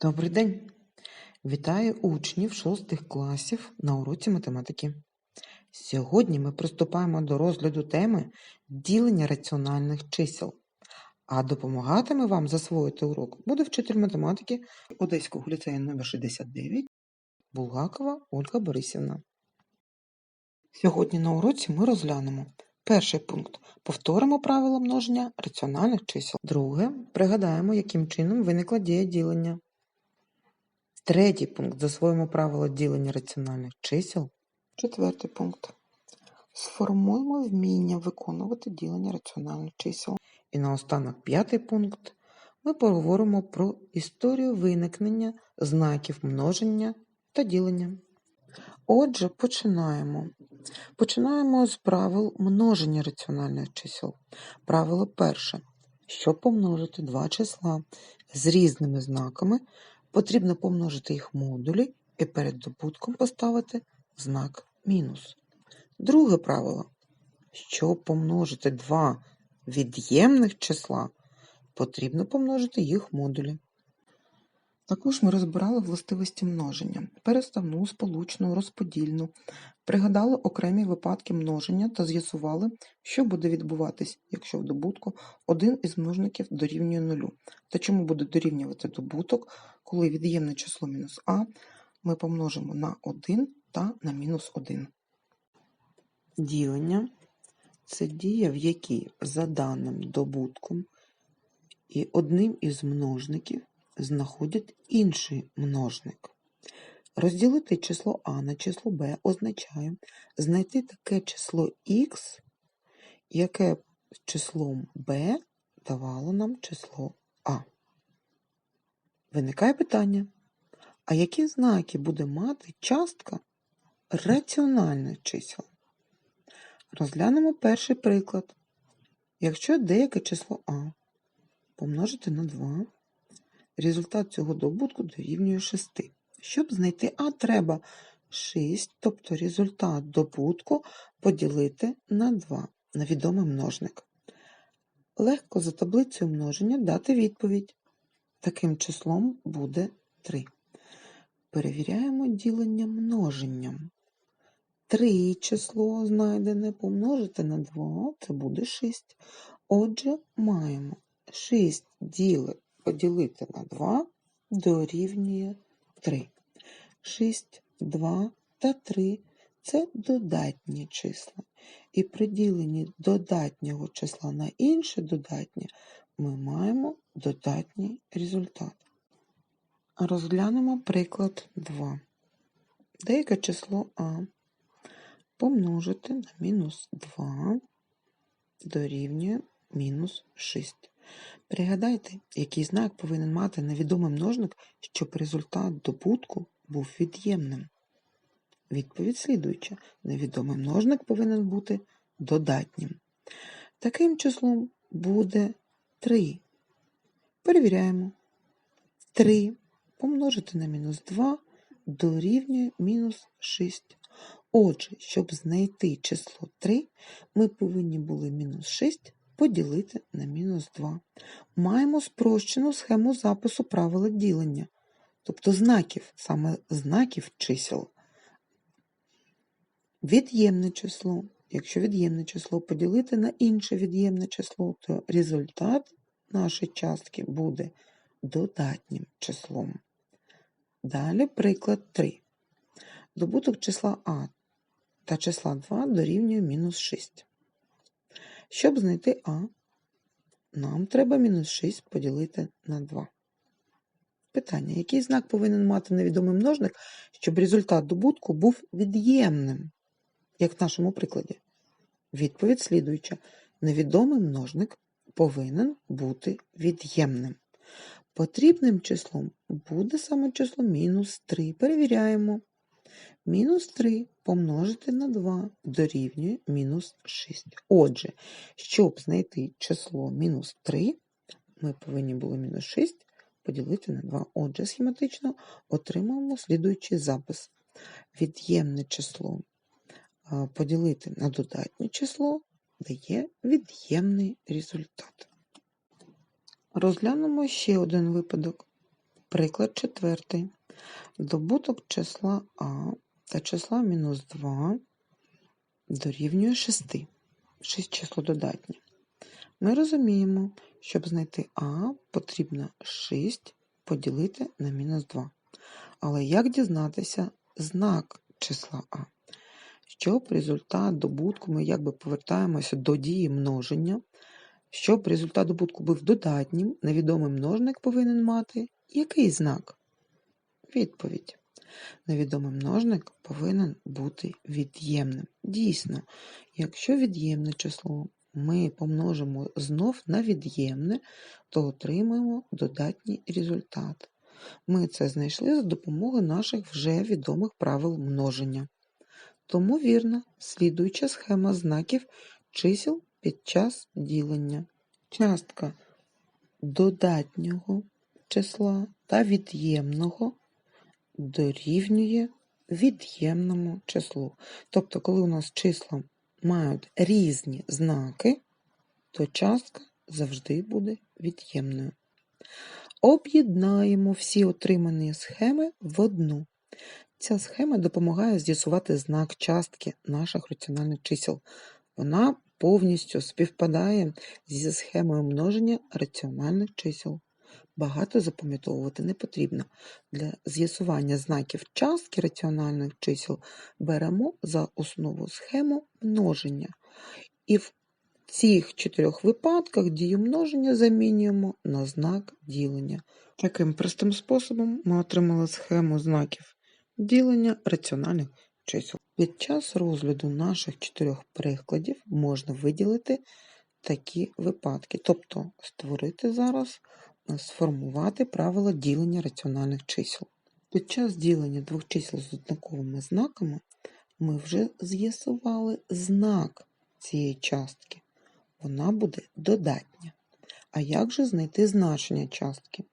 Добрий день! Вітаю учнів шостих класів на уроці математики. Сьогодні ми приступаємо до розгляду теми ділення раціональних чисел. А допомагатиме вам засвоїти урок буде вчитель математики Одеського ліцею номер 69 Булгакова Ольга Борисівна. Сьогодні на уроці ми розглянемо перший пункт. Повторимо правила множення раціональних чисел. Друге, пригадаємо, яким чином виникла дія ділення. Третій пункт. Засвоїмо правила ділення раціональних чисел. Четвертий пункт. Сформуємо вміння виконувати ділення раціональних чисел. І наостанок п'ятий пункт. Ми поговоримо про історію виникнення знаків множення та ділення. Отже, починаємо. Починаємо з правил множення раціональних чисел. Правило перше. Щоб помножити два числа з різними знаками, потрібно помножити їх модулі і перед добутком поставити знак мінус. Друге правило. Щоб помножити два від'ємних числа, потрібно помножити їх модулі. Також ми розбирали властивості множення, переставну, сполучну, розподільну, пригадали окремі випадки множення та з'ясували, що буде відбуватись, якщо в добутку один із множників дорівнює нулю, та чому буде дорівнювати добуток, коли від'ємне число мінус а ми помножимо на 1 та на мінус 1. Ділення це дія, в якій за даним добутком і одним із множників знаходять інший множник. Розділити число А на число Б означає знайти таке число Х, яке числом Б давало нам число А. Виникає питання, а які знаки буде мати частка раціональних чисел? Розглянемо перший приклад. Якщо деяке число А помножити на 2, результат цього добутку дорівнює 6. Щоб знайти А, треба 6, тобто результат добутку поділити на 2 на відомий множник. Легко за таблицею множення дати відповідь. Таким числом буде 3. Перевіряємо ділення множенням. 3 число знайдене помножити на 2 це буде 6. Отже, маємо 6 діли поділити на 2 дорівнює 3. 6, 2 та 3 це додатні числа. І при діленні додатнього числа на інше додатнє ми маємо додатній результат. Розглянемо приклад 2. Деяке число А помножити на мінус 2 дорівнює мінус 6. Пригадайте, який знак повинен мати невідомий множник, щоб результат добутку був від'ємним. Відповідь слідуюча. Невідомий множник повинен бути додатнім. Таким числом буде 3. Перевіряємо. 3 помножити на мінус 2 дорівнює мінус 6. Отже, щоб знайти число 3, ми повинні були мінус 6 поділити на мінус 2. Маємо спрощену схему запису правила ділення, тобто знаків, саме знаків чисел. Від'ємне число. Якщо від'ємне число поділити на інше від'ємне число, то результат нашої частки буде додатнім числом. Далі приклад 3. Добуток числа А та числа 2 дорівнює мінус 6. Щоб знайти А, нам треба мінус 6 поділити на 2. Питання, який знак повинен мати невідомий множник, щоб результат добутку був від'ємним, як в нашому прикладі? Відповідь слідуюча. Невідомий множник повинен бути від'ємним. Потрібним числом буде саме число мінус 3. Перевіряємо. Мінус 3 помножити на 2 дорівнює мінус 6. Отже, щоб знайти число мінус 3, ми повинні були мінус 6 поділити на 2. Отже, схематично отримаємо слідуючий запис. Від'ємне число поділити на додатнє число дає від'ємний результат. Розглянемо ще один випадок. Приклад четвертий. Добуток числа А та числа мінус 2 дорівнює 6. 6 число додатнє. Ми розуміємо, щоб знайти А, потрібно 6 поділити на мінус 2. Але як дізнатися знак числа А? Щоб результат добутку ми якби повертаємося до дії множення. Щоб результат добутку був додатнім, невідомий множник повинен мати який знак? Відповідь. Невідомий множник повинен бути від'ємним. Дійсно, якщо від'ємне число ми помножимо знов на від'ємне, то отримаємо додатній результат. Ми це знайшли за допомогою наших вже відомих правил множення. Тому вірна слідуюча схема знаків чисел під час ділення. Частка додатнього числа та від'ємного дорівнює від'ємному числу. Тобто, коли у нас числа мають різні знаки, то частка завжди буде від'ємною. Об'єднаємо всі отримані схеми в одну. Ця схема допомагає з'ясувати знак частки наших раціональних чисел. Вона повністю співпадає зі схемою множення раціональних чисел. Багато запам'ятовувати не потрібно. Для з'ясування знаків частки раціональних чисел беремо за основу схему множення. І в цих чотирьох випадках дію множення замінюємо на знак ділення. Таким простим способом ми отримали схему знаків ділення раціональних чисел. Під час розгляду наших чотирьох прикладів можна виділити такі випадки, тобто створити зараз, сформувати правила ділення раціональних чисел. Під час ділення двох чисел з однаковими знаками ми вже з'ясували знак цієї частки. Вона буде додатня. А як же знайти значення частки?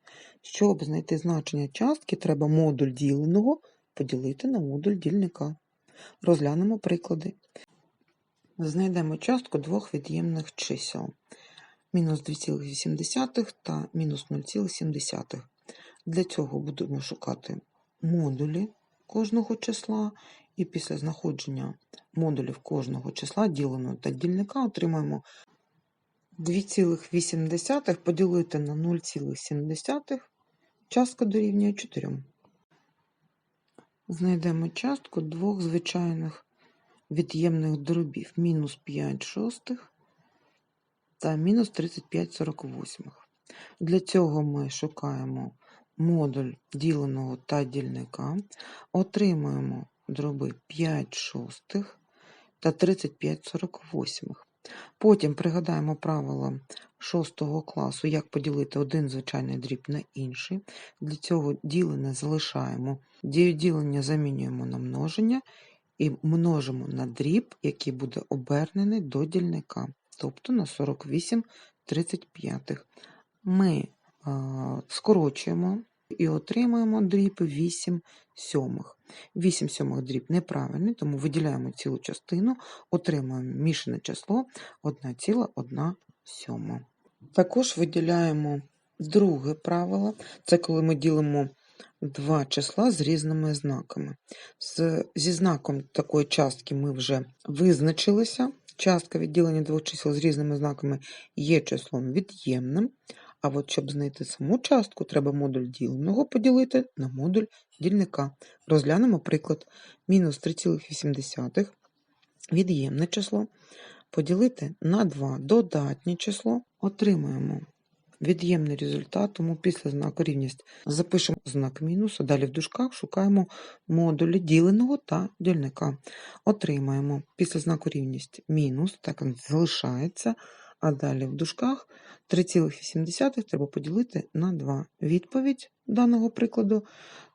Щоб знайти значення частки, треба модуль діленого поділити на модуль дільника. Розглянемо приклади. Знайдемо частку двох від'ємних чисел мінус 2,8 та мінус 0,7. Для цього будемо шукати модулі кожного числа, і після знаходження модулів кожного числа діленого та дільника отримаємо 2,8 поділити на 0,7, частка дорівнює 4. Знайдемо частку двох звичайних від'ємних дробів мінус 5 шостих та мінус 35 48. Для цього ми шукаємо модуль діленого та дільника, отримуємо дроби 5 шостих та 35 48. Потім пригадаємо правила 6 класу, як поділити один звичайний дріб на інший. Для цього ділене залишаємо, дію ділення замінюємо на множення і множимо на дріб, який буде обернений до дільника, тобто на 48 35. Ми а, скорочуємо і отримуємо дріб 8 сьомих. 8 сьомих дріб неправильний, тому виділяємо цілу частину, отримуємо мішане число 1,1 сьома. Також виділяємо друге правило, це коли ми ділимо два числа з різними знаками. З, зі знаком такої частки ми вже визначилися. Частка відділення двох чисел з різними знаками є числом від'ємним. А от щоб знайти саму частку, треба модуль діленого поділити на модуль дільника. Розглянемо приклад. Мінус 3,8 від'ємне число поділити на 2 додатнє число. Отримаємо від'ємний результат, тому після знаку рівність запишемо знак мінус, а далі в дужках шукаємо модулі діленого та дільника. Отримаємо після знаку рівність мінус, так як залишається, а далі в дужках 3,8 треба поділити на 2. Відповідь даного прикладу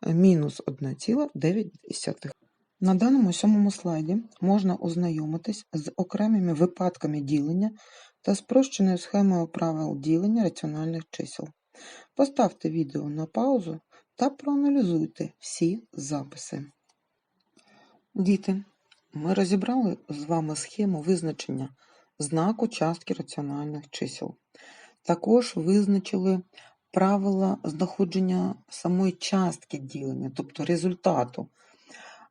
мінус 1,9. На даному сьомому слайді можна ознайомитись з окремими випадками ділення та спрощеною схемою правил ділення раціональних чисел. Поставте відео на паузу та проаналізуйте всі записи. Діти, ми розібрали з вами схему визначення знаку частки раціональних чисел. Також визначили правила знаходження самої частки ділення, тобто результату.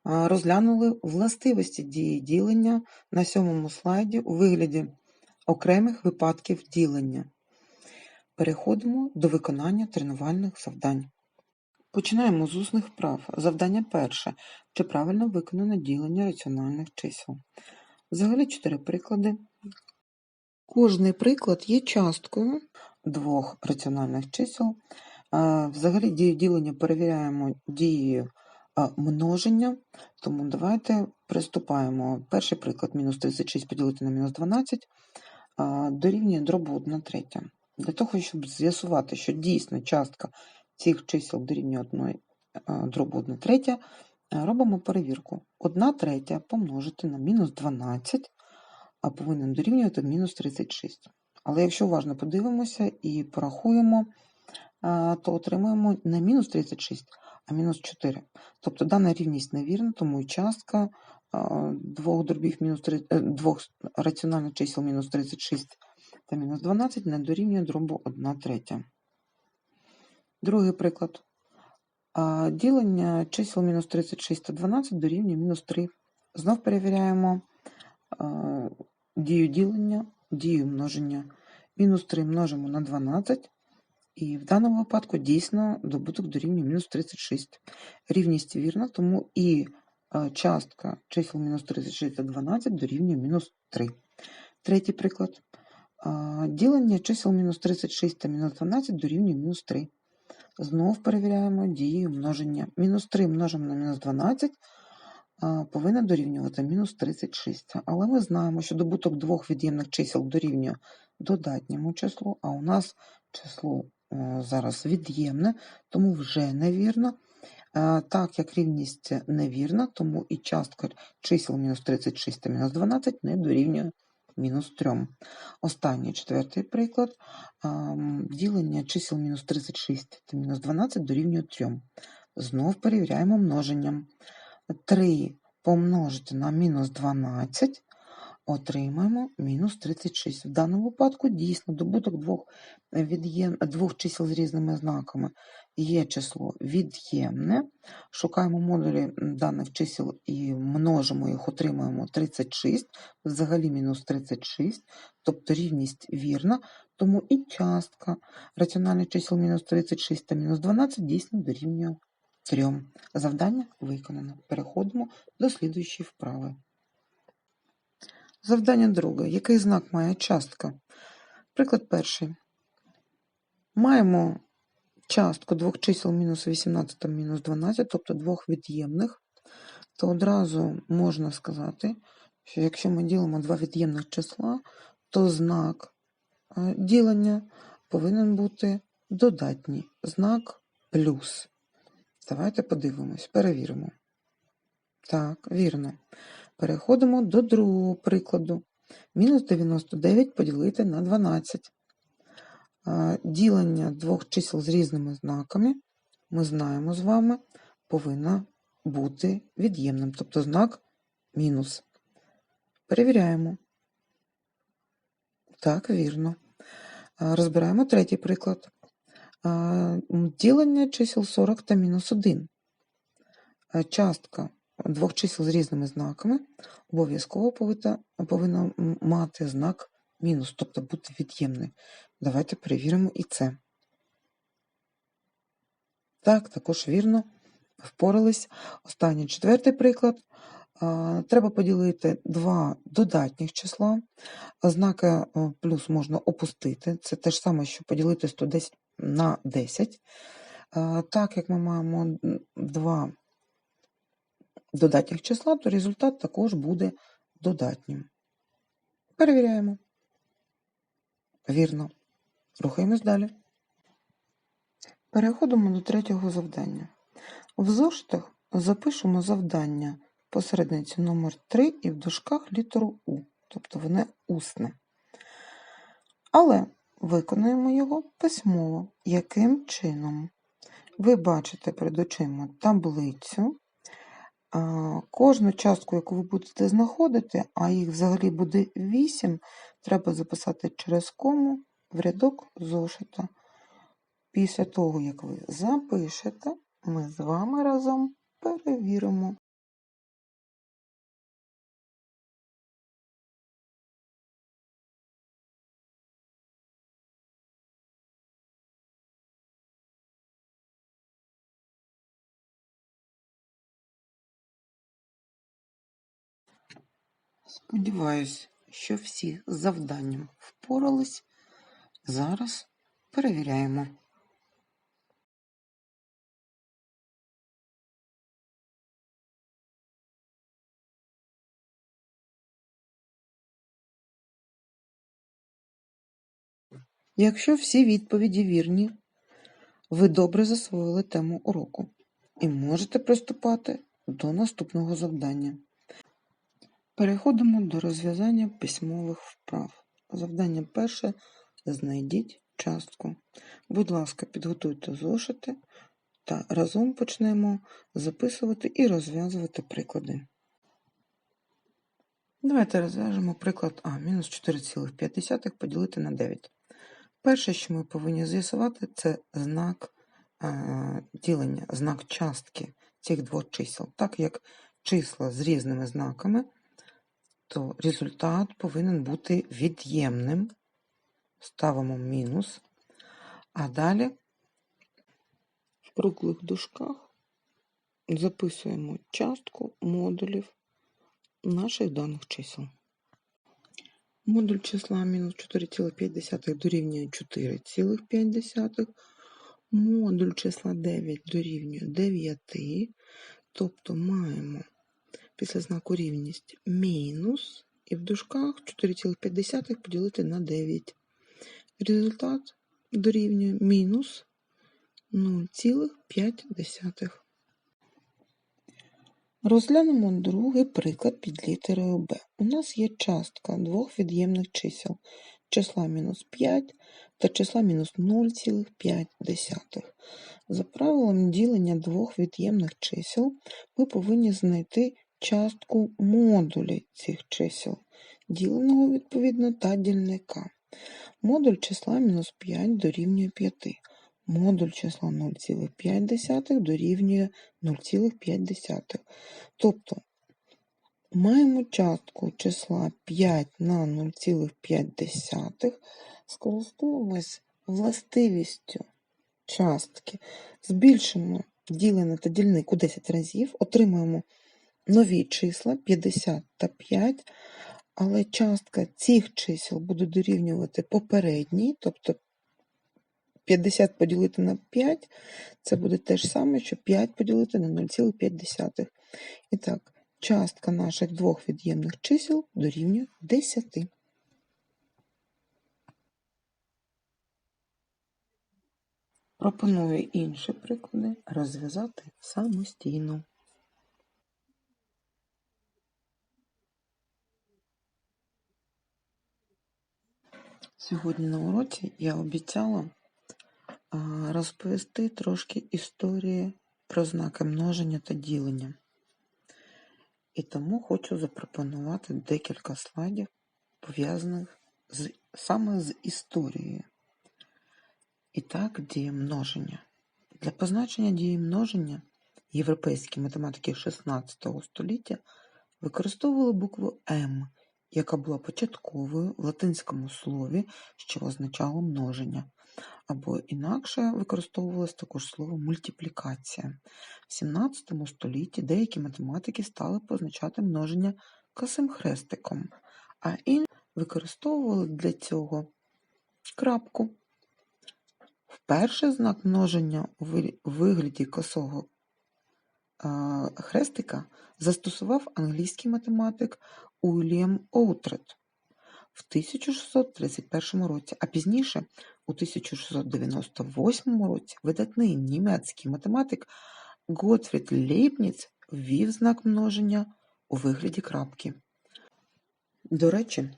Розглянули властивості дії ділення на сьомому слайді у вигляді окремих випадків ділення. Переходимо до виконання тренувальних завдань. Починаємо з усних вправ. Завдання перше. Чи правильно виконано ділення раціональних чисел? Взагалі чотири приклади. Кожний приклад є часткою двох раціональних чисел. Взагалі дію ділення перевіряємо дією множення, тому давайте приступаємо. Перший приклад мінус 36 поділити на мінус 12 а, дорівнює дробу 1 третя. Для того, щоб з'ясувати, що дійсно частка цих чисел дорівнює 1 дробу 1 третя, робимо перевірку. 1 третя помножити на мінус 12 а повинен дорівнювати мінус 36. Але якщо уважно подивимося і порахуємо, то отримаємо не мінус 36, а мінус 4. Тобто дана рівність невірна, тому і частка двох дробів мінус 3, е, двох раціональних чисел мінус 36 та мінус 12 не дорівнює дробу 1 третя. Другий приклад. Ділення чисел мінус 36 та 12 дорівнює мінус 3. Знов перевіряємо дію ділення, дію множення. Мінус 3 множимо на 12, і в даному випадку дійсно добуток дорівнює мінус 36. Рівність вірна, тому і е, частка чисел мінус 36 та 12 дорівнює мінус 3. Третій приклад. Ділення чисел мінус 36 та мінус 12 дорівнює мінус 3. Знов перевіряємо дію множення. Мінус 3 множимо на мінус 12 а, повинна дорівнювати мінус 36. Але ми знаємо, що добуток двох від'ємних чисел дорівнює додатньому числу, а у нас число е, зараз від'ємне, тому вже невірно. Е, Так як рівність невірна, тому і частка чисел мінус 36 та мінус 12 не дорівнює мінус 3. Останній четвертий приклад. Ділення чисел мінус 36 та мінус 12 дорівнює 3. Знов перевіряємо множенням. 3 помножити на мінус 12 отримаємо мінус 36. В даному випадку дійсно добуток двох, від'єм... двох чисел з різними знаками є число від'ємне. Шукаємо модулі даних чисел і множимо їх, отримуємо 36, взагалі мінус 36, тобто рівність вірна, тому і частка раціональних чисел мінус 36 та мінус 12 дійсно дорівнює 3. Завдання виконано. Переходимо до слідуючої вправи. Завдання друге. Який знак має частка? Приклад перший. Маємо частку двох чисел мінус 18 та мінус 12, тобто двох від'ємних, то одразу можна сказати, що якщо ми ділимо два від'ємних числа, то знак е, ділення повинен бути додатній знак плюс. Давайте подивимось, перевіримо. Так, вірно. Переходимо до другого прикладу. Мінус 99 поділити на 12. Ділення двох чисел з різними знаками, ми знаємо з вами, повинно бути від'ємним, тобто знак мінус. Перевіряємо. Так, вірно. Розбираємо третій приклад. Ділення чисел 40 та мінус 1. Частка двох чисел з різними знаками обов'язково повинна мати знак мінус, тобто бути від'ємний. Давайте перевіримо і це. Так, також вірно, впорались. Останній четвертий приклад. Треба поділити два додатніх числа. Знаки плюс можна опустити. Це те ж саме, що поділити 110 на 10. Так як ми маємо два додатніх числа, то результат також буде додатнім. Перевіряємо. Вірно. Рухаємось далі. Переходимо до третього завдання. В зошитах запишемо завдання посередниці номер 3 і в дужках літеру У, тобто воно усне. Але виконуємо його письмово. Яким чином? Ви бачите перед очима таблицю. Кожну частку, яку ви будете знаходити, а їх взагалі буде 8, треба записати через кому в рядок зошита. Після того, як ви запишете, ми з вами разом перевіримо. Сподіваюсь, що всі з завданням впорались. Зараз перевіряємо. Якщо всі відповіді вірні, ви добре засвоїли тему уроку і можете приступати до наступного завдання. Переходимо до розв'язання письмових вправ. Завдання перше знайдіть частку. Будь ласка, підготуйте зошити та разом почнемо записувати і розв'язувати приклади. Давайте розв'яжемо приклад А. Мінус 4,5 поділити на 9. Перше, що ми повинні з'ясувати, це знак е, ділення, знак частки цих двох чисел. Так як числа з різними знаками, то результат повинен бути від'ємним. Ставимо мінус. А далі в круглих дужках записуємо частку модулів наших даних чисел. Модуль числа мінус 4,5 дорівнює 4,5. Модуль числа 9 дорівнює 9. Тобто маємо після знаку рівність мінус і в дужках 4,5 поділити на 9. Результат дорівнює мінус 0,5. Розглянемо другий приклад під літерою Б. У нас є частка двох від'ємних чисел числа мінус 5 та числа мінус 0,5. За правилом ділення двох від'ємних чисел ми повинні знайти частку модулі цих чисел, діленого відповідно та дільника. Модуль числа мінус 5 дорівнює 5. Модуль числа 0,5 дорівнює 0,5. Тобто маємо частку числа 5 на 0,5, скористуємось властивістю частки, збільшимо ділене та дільник у 10 разів, отримаємо нові числа 50 та 5, але частка цих чисел буде дорівнювати попередній, тобто 50 поділити на 5, це буде те ж саме, що 5 поділити на 0,5. І так, частка наших двох від'ємних чисел дорівнює 10. Пропоную інші приклади розв'язати самостійно. Сьогодні на уроці я обіцяла розповісти трошки історії про знаки множення та ділення. І тому хочу запропонувати декілька слайдів, пов'язаних з, саме з історією. І так, діє множення. Для позначення дії множення європейські математики XVI століття використовували букву М, яка була початковою в латинському слові, що означало множення або інакше використовувалось також слово мультиплікація. В 17 столітті деякі математики стали позначати множення косим хрестиком, а інші використовували для цього крапку. Вперше знак множення у вигляді косого хрестика застосував англійський математик Уільям Оутрет в 1631 році, а пізніше, у 1698 році, видатний німецький математик Готфрід Лейбніц ввів знак множення у вигляді крапки. До речі,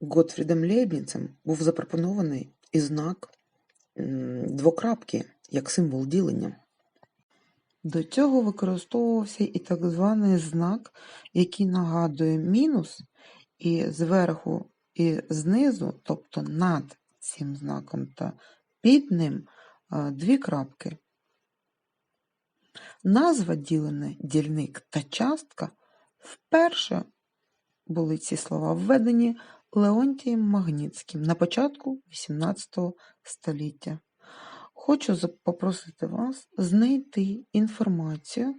Готфрідом Лейбніцем був запропонований і знак двокрапки як символ ділення. До цього використовувався і так званий знак, який нагадує мінус і зверху і знизу, тобто над цим знаком та під ним дві крапки. Назва ділене дільник та частка вперше були ці слова введені Леонтієм Магнітським на початку XVIII століття. Хочу попросити вас знайти інформацію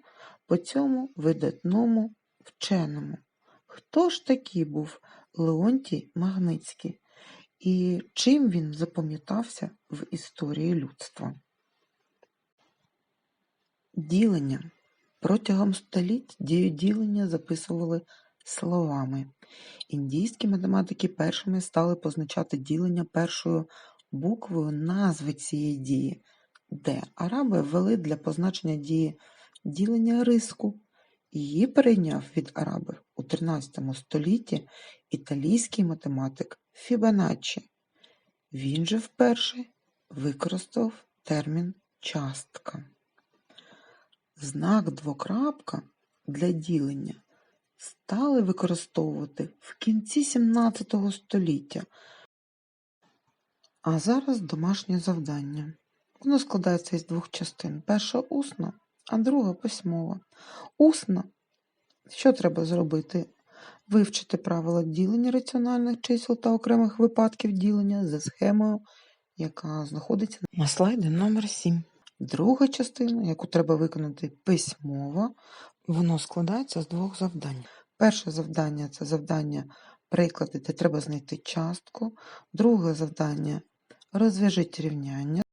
по цьому видатному вченому. Хто ж такий був Леонтій Магнитський і чим він запам'ятався в історії людства? Ділення. Протягом століть дію ділення записували словами. Індійські математики першими стали позначати ділення першою буквою назви цієї дії, де араби ввели для позначення дії ділення риску. Її перейняв від арабів у 13 столітті італійський математик Фібоначчі. Він же вперше використав термін частка. Знак двокрапка для ділення стали використовувати в кінці 17 століття. А зараз домашнє завдання. Воно складається із двох частин. Перша усна, а друга письмова. Усна. Що треба зробити? Вивчити правила ділення раціональних чисел та окремих випадків ділення за схемою, яка знаходиться на слайді номер 7. Друга частина, яку треба виконати письмово, воно складається з двох завдань. Перше завдання це завдання приклади, де треба знайти частку. Друге завдання розв'яжіть рівняння.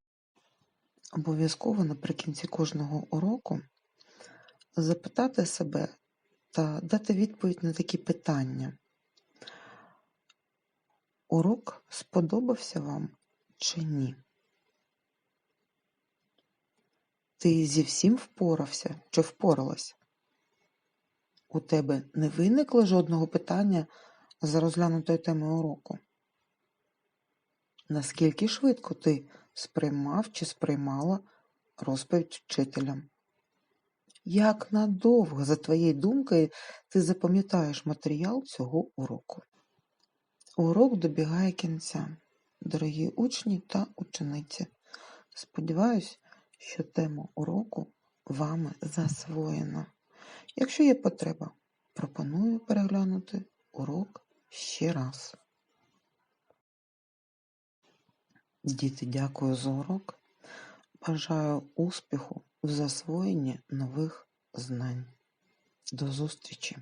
Обов'язково наприкінці кожного уроку запитати себе та дати відповідь на такі питання. Урок сподобався вам чи ні? Ти зі всім впорався чи впоралась? У тебе не виникло жодного питання за розглянутою темою уроку? Наскільки швидко ти сприймав чи сприймала розповідь вчителя? Як надовго, за твоєю думкою, ти запам'ятаєш матеріал цього уроку? Урок добігає кінця. Дорогі учні та учениці, сподіваюсь, що тема уроку вами засвоєна. Якщо є потреба, пропоную переглянути урок ще раз. Діти, дякую за урок. Бажаю успіху в засвоєнні нових знань. До зустрічі!